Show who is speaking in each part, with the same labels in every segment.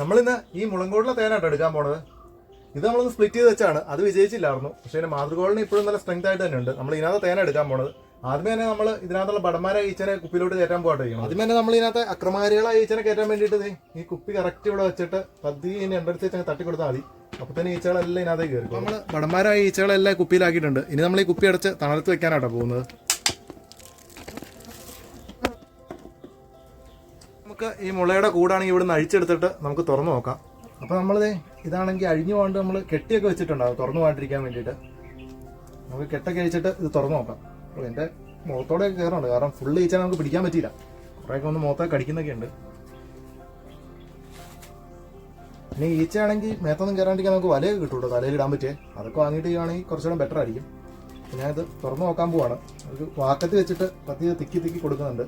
Speaker 1: നമ്മളിന്ന് ഈ മുളങ്കോടിലെ തേനാട്ടോ എടുക്കാൻ പോണത്. ഇത് നമ്മളൊന്ന് സ്പ്ലിറ്റ് ചെയ്ത് വെച്ചാണ്. അത് വിജയിച്ചില്ലായിരുന്നു. പക്ഷേ ഇതിന്റെ മാതൃകോളിന് ഇപ്പോഴും നല്ല സ്ട്രെങ്ത് ആയിട്ട് തന്നെ ഉണ്ട് നമ്മൾ ഇതിനകത്ത് തേന എടുക്കാൻ പോണത്. ആദ്യമേ തന്നെ നമ്മൾ ഇതിനകത്തുള്ള ബടന്മാരെ ഈച്ചനെ കുപ്പിയിലോട്ട് കയറ്റാൻ പോകട്ടെ ആദ്യം ആദ്യമേ തന്നെ നമ്മൾ ഇതിനകത്ത് അക്രമാരികളെ ഈച്ചനെ കയറ്റാൻ വേണ്ടിയിട്ട് ഈ കുപ്പി കറക്റ്റ് ഇവിടെ വെച്ചിട്ട് പതി ഇനി എണ്ടടുത്ത് വെച്ചാൽ തട്ടി കൊടുത്താൽ മതി. അപ്പൊ തന്നെ ഈച്ചകളെല്ലാം ഇതിനകത്തേക്ക് കയറി നമ്മൾ ബടന്മാരായ ഈച്ചകളെല്ലാം കുപ്പിയിലാക്കിയിട്ടുണ്ട്. ഇനി നമ്മൾ ഈ കുപ്പി അടച്ച് തണലത്ത് വെക്കാനാട്ടോ പോകുന്നത്. നമുക്ക് ഈ മുളയുടെ കൂടാണെങ്കിൽ ഇവിടെ നിന്ന് അഴിച്ചെടുത്തിട്ട് നമുക്ക് തുറന്നു നോക്കാം. അപ്പോൾ നമ്മളിത് ഇതാണെങ്കിൽ അഴിഞ്ഞു പോകാണ്ട് നമ്മൾ കെട്ടിയൊക്കെ വെച്ചിട്ടുണ്ടാവും തുറന്നു പോകാണ്ടിരിക്കാൻ വേണ്ടിയിട്ട്. നമുക്ക് കെട്ടൊക്കെ അഴിച്ചിട്ട് ഇത് തുറന്നു നോക്കാം. അപ്പോൾ എന്റെ മുഖത്തോടെ കയറുന്നുണ്ട് കാരണം ഫുള്ള് ഈച്ച നമുക്ക് പിടിക്കാൻ പറ്റിയില്ല. കുറേയൊക്കെ ഒന്ന് മുഖത്തൊക്കെ കടിക്കുന്നൊക്കെ ഉണ്ട്. ഇനി ഈച്ചയാണെങ്കിൽ മേത്തൊന്നും കയറാണ്ടിരിക്കാൻ നമുക്ക് വലയൊക്കെ കിട്ടുള്ളൂ തലയിൽ ഇടാൻ പറ്റിയേ. അതൊക്കെ വാങ്ങിയിട്ട് ചെയ്യുകയാണെങ്കിൽ കുറച്ചുകൂടെ ബെറ്റർ ആയിരിക്കും. ഞാനിത് തുറന്നു നോക്കാൻ പോവാണ്. ഒരു വാക്കത്ത് വെച്ചിട്ട് പത്തി തിക്കി തിക്കി കൊടുക്കുന്നുണ്ട്.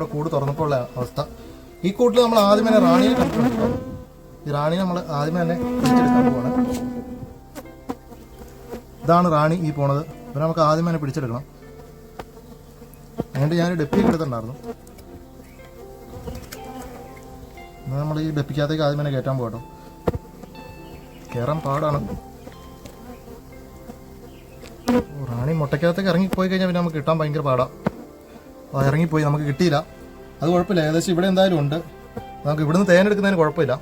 Speaker 1: നമ്മുടെ കൂട് തുറന്നപ്പോൾ ഉള്ള അവസ്ഥ. ഈ കൂട്ടിൽ നമ്മൾ ആദ്യം തന്നെ റാണിയെ ഈ റാണി നമ്മൾ ആദ്യം തന്നെ പിടിച്ചെടുക്കാൻ പോവാണ്. ഇതാണ് റാണി ഈ പോണത്. ഇവരെ നമുക്ക് ആദ്യം തന്നെ പിടിച്ചെടുക്കണം. അതുകൊണ്ട് ഞാൻ ഡെപ്പി എടുത്തിട്ടുണ്ടായിരുന്നു. നമ്മൾ ഈ ഡെപ്പിക്കകത്തേക്ക് ആദ്യം തന്നെ കയറ്റാൻ പോകട്ടോ കയറാൻ പാടാണ്. റാണി മുട്ടയ്ക്കകത്തേക്ക് ഇറങ്ങിപ്പോയി കഴിഞ്ഞാൽ പിന്നെ നമുക്ക് കിട്ടാൻ ഭയങ്കര പാടാ. ആ ഇറങ്ങിപ്പോയി. നമുക്ക് കിട്ടിയില്ല. അത് കുഴപ്പമില്ല. ഏകദേശം ഇവിടെ എന്തായാലും ഉണ്ട്. നമുക്ക് ഇവിടുന്ന് തേനെടുക്കുന്നതിന് കുഴപ്പമില്ല.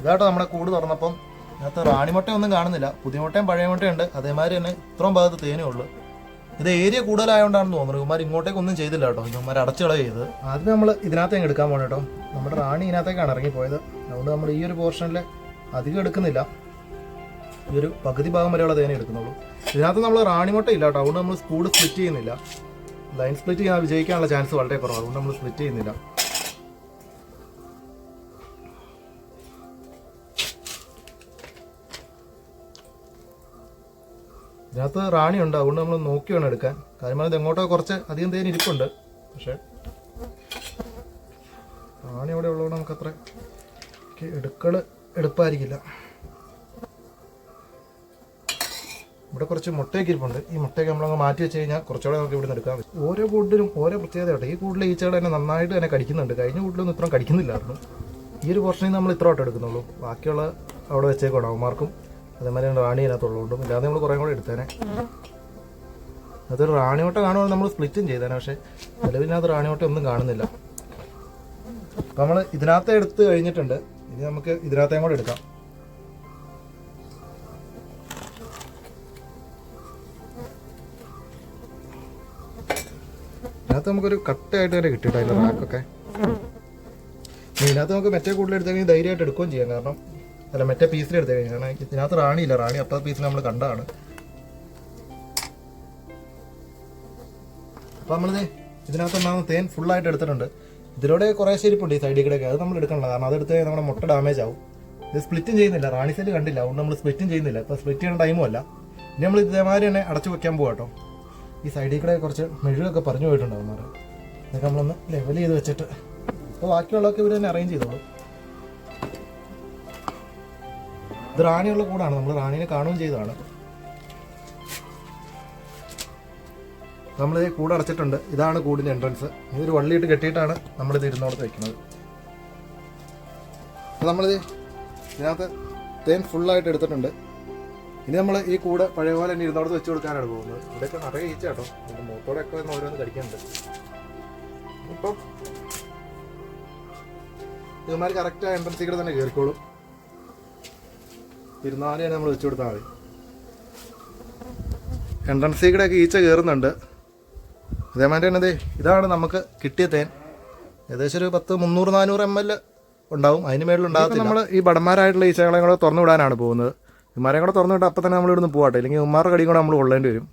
Speaker 1: ഇതാട്ടോ നമ്മുടെ കൂട് തുറന്നപ്പം. ഇതിനകത്ത് റാണിമുട്ട ഒന്നും കാണുന്നില്ല. പുതിയ മുട്ടയും പഴയ മുട്ടയും ഉണ്ട്. അതേമാതിരി തന്നെ ഇത്രയും ഭാഗത്ത് തേനേ ഉള്ളൂ. ഇത് ഏരിയ കൂടുതലായതുകൊണ്ടാണെന്ന് തോന്നുന്നു. ഇവന്മാർ ഇങ്ങോട്ടേക്ക് ഒന്നും ചെയ്തില്ല കേട്ടോ. ഇവന്മാർ അടച്ചു ചെയ്ത് ആദ്യം നമ്മൾ ഇതിനകത്തേക്ക് എടുക്കാൻ പോകണം കേട്ടോ. നമ്മുടെ റാണി ഇതിനകത്തേക്കാണ് ഇറങ്ങിപ്പോയത്. അതുകൊണ്ട് നമ്മൾ ഈ ഒരു പോർഷനിൽ അധികം എടുക്കുന്നില്ല. ഈ ഒരു പകുതി ഭാഗം വരെയുള്ള തേനെ എടുക്കുന്നുള്ളൂ. ഇതിനകത്ത് നമ്മൾ റാണിമുട്ട ഇല്ല കേട്ടോ. അതുകൊണ്ട് നമ്മൾ സ്കൂഡ് സ്പ്ലിറ്റ് ചെയ്യുന്നില്ല. ലൈൻ സ്പ്ലിറ്റ് ചെയ്യാൻ വിജയിക്കാനുള്ള ചാൻസ് വളരെ കുറവാണ്. അതുകൊണ്ട് നമ്മൾ സ്പ്ലിറ്റ് ചെയ്യുന്നില്ല. ഇതിനകത്ത് ഉണ്ട്. അതുകൊണ്ട് നമ്മൾ നോക്കി വേണം എടുക്കാൻ. കാര്യം ഇത് എങ്ങോട്ടോ കുറച്ച് അധികം തേൻ ഇരിപ്പുണ്ട്. പക്ഷേ റാണി അവിടെ ഉള്ളതുകൊണ്ട് നമുക്കത്ര എടുക്കൾ എടുപ്പായിരിക്കില്ല ഇവിടെ കുറച്ച് മുട്ടയൊക്കെ ഇരിപ്പുണ്ട്. ഈ മുട്ടയൊക്കെ നമ്മളങ്ങ് മാറ്റി വെച്ച് കഴിഞ്ഞാൽ കുറച്ചുകൂടെ നമുക്ക് ഇവിടെ എടുക്കാം ഓരോ കൂട്ടിലും ഓരോ പ്രത്യേകതയുണ്ട് ഈ കൂട്ടിലെ ഈച്ചകൾ തന്നെ നന്നായിട്ട് തന്നെ കടിക്കുന്നുണ്ട്. കഴിഞ്ഞ കൂട്ടിലൊന്നും ഇത്രയും കടിക്കുന്നില്ലായിരുന്നു. ഈ ഒരു പോർഷനിൽ നമ്മൾ ഇത്ര വട്ടം എടുക്കുന്നുള്ളൂ. ബാക്കിയുള്ള അവിടെ വെച്ചേ അവന്മാർക്കും. അതേമാതിരി റാണി ഇല്ലാതെ നമ്മൾ കുറേ കൂടെ എടുത്തേനെ. അതൊരു റാണിയോട്ട കാണുമ്പോൾ നമ്മൾ സ്പ്ലിറ്റും ചെയ്തേനെ. പക്ഷേ നിലവിനകത്ത് റാണിയോട്ട ഒന്നും കാണുന്നില്ല. അപ്പം നമ്മൾ ഇതിനകത്ത് എടുത്ത് കഴിഞ്ഞിട്ടുണ്ട്. ഇനി നമുക്ക് ഇതിനകത്തേം കൂടെ എടുക്കാം. ഇതിനകത്ത് നമുക്കൊരു കട്ടയായിട്ട് തന്നെ കിട്ടിയിട്ടോ അതിന്റെ റാക്കൊക്കെ. ഇതിനകത്ത് നമുക്ക് മറ്റേ കൂടുതൽ എടുത്തു കഴിഞ്ഞാൽ ധൈര്യമായിട്ട് എടുക്കുകയും ചെയ്യാം. കാരണം അല്ല മറ്റേ പീസിൽ എടുത്തു കഴിഞ്ഞാൽ കാരണം ഇതിനകത്ത് റാണിയില്ല. റാണി അപ്പുറത്തെ പീസിൽ നമ്മൾ കണ്ടതാണ്. അപ്പോൾ നമ്മളിത് ഇതിനകത്ത് ഉണ്ടാകുന്ന തേൻ ഫുള്ളായിട്ട് എടുത്തിട്ടുണ്ട്. ഇതിലൂടെ കുറേ ശരിപ്പുണ്ട് ഈ സൈഡിൽ കൂടെയൊക്കെ അത് നമ്മൾ എടുക്കണ്ട കാരണം അതെടുത്ത് കഴിഞ്ഞാൽ നമ്മുടെ മുട്ട ഡാമേജ് ആവും. ഇത് സ്പ്ലിറ്റും ചെയ്യുന്നില്ല. റാണി സൈഡ് കണ്ടില്ല. അതുകൊണ്ട് നമ്മൾ സ്പ്ലിറ്റും ചെയ്യുന്നില്ല. ഇപ്പോൾ സ്പ്ലിറ്റ് ചെയ്യുന്ന ടൈമും അല്ല. ഇനി നമ്മൾ ഇതേമാതിരി തന്നെ അടച്ചു വെക്കാൻ പോകാം കേട്ടോ. ഈ സൈഡിൽ കൂടെ കുറച്ച് മെഴുകൊക്കെ പറഞ്ഞു പോയിട്ടുണ്ടാവും അതൊക്കെ നമ്മളൊന്ന് ലെവൽ ചെയ്ത് വെച്ചിട്ട്. അപ്പോൾ ബാക്കിയുള്ളതൊക്കെ ഇവർ തന്നെ അറേഞ്ച് ചെയ്തോളൂ. ഇത് റാണിയുള്ള കൂടാണ്. നമ്മൾ റാണീനെ കാണുകയും ചെയ്തതാണ്. നമ്മൾ ഈ കൂട് അടച്ചിട്ടുണ്ട്. ഇതാണ് കൂടിന്റെ എൻട്രൻസ് ഇതൊരു വള്ളിയിട്ട് കെട്ടിയിട്ടാണ് നമ്മളിത് ഇരുന്നോടത്ത് വെക്കുന്നത്. അപ്പോൾ നമ്മളിത് ഇതിനകത്ത് തേൻ ഫുള്ളായിട്ട് എടുത്തിട്ടുണ്ട്. ഇനി നമ്മൾ ഈ കൂടെ പഴയ പോലെ തന്നെ ഇരുന്നോടത്ത് വെച്ച് കൊടുക്കാനാണ് പോകുന്നത്. ഇവിടെയൊക്കെ നിറയെ ഈച്ച കേട്ടോ എന്റെ ഒക്കെ ഒന്ന് ഓരോന്ന് കടിക്കുന്നുണ്ട്. ഇപ്പം ഇവന്മാർ കറക്റ്റ് ആ എൻട്രൻസിൽ കൂടെ തന്നെ കയറിക്കോളും. ഇരുന്നാലേ നമ്മൾ വെച്ച് കൊടുത്താൽ മതി. എൻട്രൻസിൽ കൂടെ ഒക്കെ ഈച്ച കയറുന്നുണ്ട്. അതേമാതിരി തന്നെ ദേ ഇതാണ് നമുക്ക് കിട്ടിയ തേൻ. ഏകദേശം ഒരു പത്ത് മുന്നൂറ് നാനൂറ് എം എൽ ഉണ്ടാവും. അതിന് മേളിൽ ഉണ്ടാകത്തില്ല. നമ്മൾ ഈ ബടന്മാരായിട്ടുള്ള ഈച്ചകളെ കൂടെ തുറന്നു വിടാനാണ് പോകുന്നത്. ഇമാരെ കൂടെ തുറന്നു വിട്ടാൽ അപ്പം തന്നെ നമ്മൾ ഇവിടുന്ന് പോകട്ടെ ഇല്ലെങ്കിൽ ഉമ്മാരുടെ കടിയും കൂടെ നമ്മൾ കൊള്ളേണ്ടി വരും.